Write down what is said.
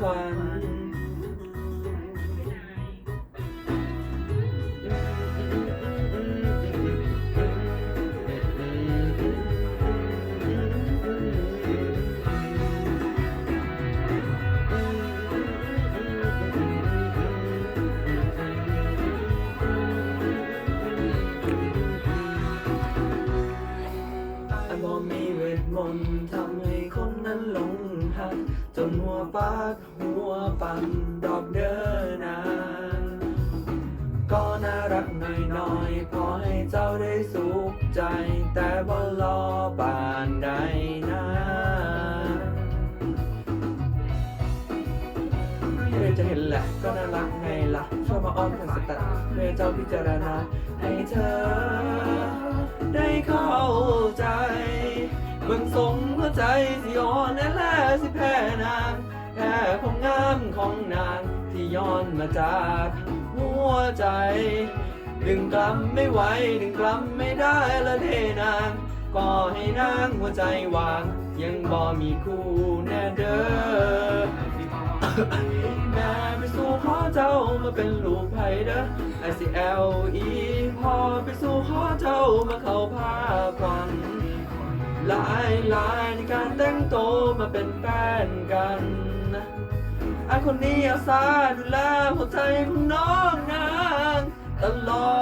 ขวัญอันบ่มีเวทมนต์ทำให้คนนั้นหลงหัก จนหัวปากหัวปั่นดอกเดินนาก็น่ารักหน่อยๆพอให้เจ้าได้สุขใจ แต่บ่รอบานใดนะเพื่อจะเห็นแหละก็น่ารักไงล่ะชอบมาอ้อนกันสตัดเพื่อเจ้าพิจารณาให้เธอ บิ่งทรงหัวใจสิอ่อนแน่แลสิแพ้นางแพ้ความงามของนางที่ย้อนมาจากหัวใจ ดึงกลั้ำไม่ไหวดึงกลั้ำไม่ได้ละเทนาง ก็ให้นางหัวใจวาง ยังบ่มีคู่แน่เด้อแม่ไปสู่ขอเจ้ามาเป็นลูกไผ่เด้อ I C L E พอไปสู่ขอเจ้ามาเข้าผ้าควัน ลายลายในการแต่งตัวมาเป็นแฟนกันไอคนนี้อาสาดูแลหัวใจของน้องนางตลอด